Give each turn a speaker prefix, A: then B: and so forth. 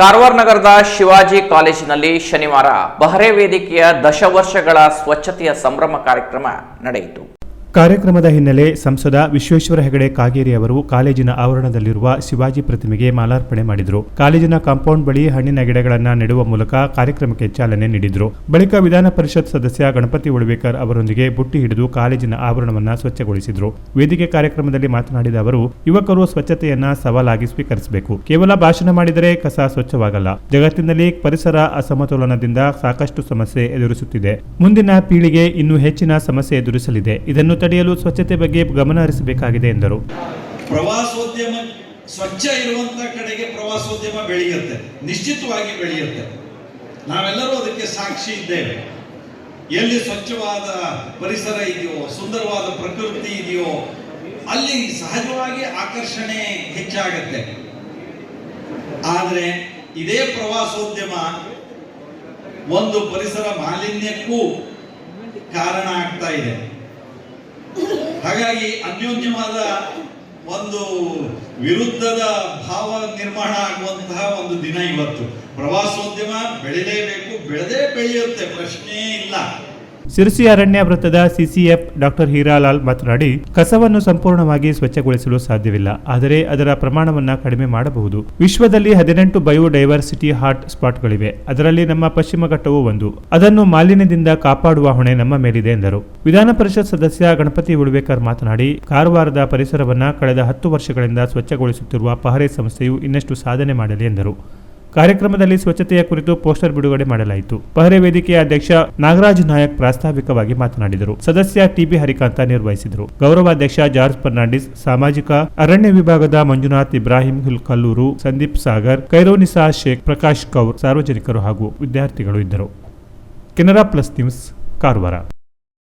A: ಕಾರವಾರ ನಗರದ ಶಿವಾಜಿ ಕಾಲೇಜಿನಲ್ಲಿ ಶನಿವಾರ ಬಹರೆ ವೇದಿಕೆಯ ದಶವರ್ಷಗಳ ಸ್ವಚ್ಛತೆಯ ಸಂಭ್ರಮ ಕಾರ್ಯಕ್ರಮ ನಡೆಯಿತು.
B: ಕಾರ್ಯಕ್ರಮದ ಹಿನ್ನೆಲೆ ಸಂಸದ ವಿಶ್ವೇಶ್ವರ ಹೆಗಡೆ ಕಾಗೇರಿ ಅವರು ಕಾಲೇಜಿನ ಆವರಣದಲ್ಲಿರುವ ಶಿವಾಜಿ ಪ್ರತಿಮೆಗೆ ಮಾಲಾರ್ಪಣೆ ಮಾಡಿದರು. ಕಾಲೇಜಿನ ಕಾಂಪೌಂಡ್ ಬಳಿ ಹಣ್ಣಿನ ಗಿಡಗಳನ್ನು ನೆಡುವ ಮೂಲಕ ಕಾರ್ಯಕ್ರಮಕ್ಕೆ ಚಾಲನೆ ನೀಡಿದರು. ಬಳಿಕ ವಿಧಾನ ಪರಿಷತ್ ಸದಸ್ಯ ಗಣಪತಿ ಉಳ್ವೇಕರ್ ಅವರೊಂದಿಗೆ ಬುಟ್ಟಿ ಹಿಡಿದು ಕಾಲೇಜಿನ ಆವರಣವನ್ನು ಸ್ವಚ್ಛಗೊಳಿಸಿದರು. ವೇದಿಕೆ ಕಾರ್ಯಕ್ರಮದಲ್ಲಿ ಮಾತನಾಡಿದ ಅವರು, ಯುವಕರು ಸ್ವಚ್ಛತೆಯನ್ನ ಸವಾಲಾಗಿ ಸ್ವೀಕರಿಸಬೇಕು. ಕೇವಲ ಭಾಷಣ ಮಾಡಿದರೆ ಕಸ ಸ್ವಚ್ಛವಾಗಲ್ಲ. ಜಗತ್ತಿನಲ್ಲಿ ಪರಿಸರ ಅಸಮತೋಲನದಿಂದ ಸಾಕಷ್ಟು ಸಮಸ್ಯೆ ಎದುರಿಸುತ್ತಿದೆ. ಮುಂದಿನ ಪೀಳಿಗೆ ಇನ್ನೂ ಹೆಚ್ಚಿನ ಸಮಸ್ಯೆ ಎದುರಿಸಲಿದೆ. ಇದನ್ನು ತಡೆಯಲು ಸ್ವಚ್ಛತೆ ಬಗ್ಗೆ ಗಮನ ಹರಿಸಬೇಕಾಗಿದೆ ಎಂದರು.
C: ಪ್ರವಾಸೋದ್ಯಮ ಸ್ವಚ್ಛ ಇರುವಂತ ಕಡೆಗೆ ಪ್ರವಾಸೋದ್ಯಮ ಬೆಳೆಯುತ್ತೆ, ನಿಶ್ಚಿತವಾಗಿ ಬೆಳೆಯುತ್ತೆ. ನಾವೆಲ್ಲರೂ ಅದಕ್ಕೆ ಸಾಕ್ಷಿ ಇದ್ದೇವೆ. ಎಲ್ಲಿ ಸ್ವಚ್ಛವಾದ ಪರಿಸರ ಇದೆಯೋ, ಸುಂದರವಾದ ಪ್ರಕೃತಿ ಇದೆಯೋ, ಅಲ್ಲಿ ಸಹಜವಾಗಿ ಆಕರ್ಷಣೆ ಹೆಚ್ಚಾಗತ್ತೆ. ಆದರೆ ಇದೇ ಪ್ರವಾಸೋದ್ಯಮ ಒಂದು ಪರಿಸರ ಮಾಲಿನ್ಯಕ್ಕೂ ಕಾರಣ ಆಗ್ತಾ ಇದೆ. ಹಾಗಾಗಿ ಅನ್ಯೋನ್ಯವಾದ ಒಂದು ವಿರುದ್ಧದ ಭಾವ ನಿರ್ಮಾಣ ಆಗುವಂತಹ ಒಂದು ದಿನ ಇವತ್ತು. ಪ್ರವಾಸೋದ್ಯಮ ಬೆಳೀಲೇಬೇಕು, ಬೆಳೆದೇ ಬೆಳೆಯುತ್ತೆ ಪ್ರಶ್ನೆ ಇಲ್ಲ.
B: ಸಿರಸಿ ಅರಣ್ಯ ವೃತ್ತದ ಸಿಸಿಎಫ್ ಡಾಕ್ಟರ್ ಹೀರಾಲಾಲ್ ಮಾತನಾಡಿ, ಕಸವನ್ನು ಸಂಪೂರ್ಣವಾಗಿ ಸ್ವಚ್ಛಗೊಳಿಸಲು ಸಾಧ್ಯವಿಲ್ಲ, ಆದರೆ ಅದರ ಪ್ರಮಾಣವನ್ನು ಕಡಿಮೆ ಮಾಡಬಹುದು. ವಿಶ್ವದಲ್ಲಿ ಹದಿನೆಂಟು ಬಯೋಡೈವರ್ಸಿಟಿ ಹಾಟ್ ಸ್ಪಾಟ್ಗಳಿವೆ, ಅದರಲ್ಲಿ ನಮ್ಮ ಪಶ್ಚಿಮ ಘಟ್ಟವೂ ಒಂದು. ಅದನ್ನು ಮಾಲಿನ್ಯದಿಂದ ಕಾಪಾಡುವ ಹೊಣೆ ನಮ್ಮ ಮೇಲಿದೆ ಎಂದರು. ವಿಧಾನ ಪರಿಷತ್ ಸದಸ್ಯ ಗಣಪತಿ ಉಳ್ವೇಕರ್ ಮಾತನಾಡಿ, ಕಾರವಾರದ ಪರಿಸರವನ್ನು ಕಳೆದ ಹತ್ತು ವರ್ಷಗಳಿಂದ ಸ್ವಚ್ಛಗೊಳಿಸುತ್ತಿರುವ ಪಹರೆ ಸಂಸ್ಥೆಯು ಇನ್ನಷ್ಟು ಸಾಧನೆ ಮಾಡಲಿ ಎಂದರು. ಕಾರ್ಯಕ್ರಮದಲ್ಲಿ ಸ್ವಚ್ಛತೆಯ ಕುರಿತು ಪೋಸ್ಟರ್ ಬಿಡುಗಡೆ ಮಾಡಲಾಯಿತು. ಪಹರೆ ವೇದಿಕೆಯ ಅಧ್ಯಕ್ಷ ನಾಗರಾಜ್ ನಾಯಕ್ ಪ್ರಾಸ್ತಾವಿಕವಾಗಿ ಮಾತನಾಡಿದರು. ಸದಸ್ಯ ಟಿಬಿ ಹರಿಕಾಂತ ನಿರ್ವಹಿಸಿದರು. ಗೌರವಾಧ್ಯಕ್ಷ ಜಾರ್ಜ್ ಫರ್ನಾಂಡಿಸ್, ಸಾಮಾಜಿಕ ಅರಣ್ಯ ವಿಭಾಗದ ಮಂಜುನಾಥ್ ಇಬ್ರಾಹಿಂ ಕಲ್ಲೂರು ಸಂದೀಪ್ ಸಾಗರ್ ಕೈರೋನಿಸಾ ಶೇಖ್, ಪ್ರಕಾಶ್ ಕೌರ್, ಸಾರ್ವಜನಿಕರು ಹಾಗೂ ವಿದ್ಯಾರ್ಥಿಗಳು ಇದ್ದರು. Canara plus news, Karwar.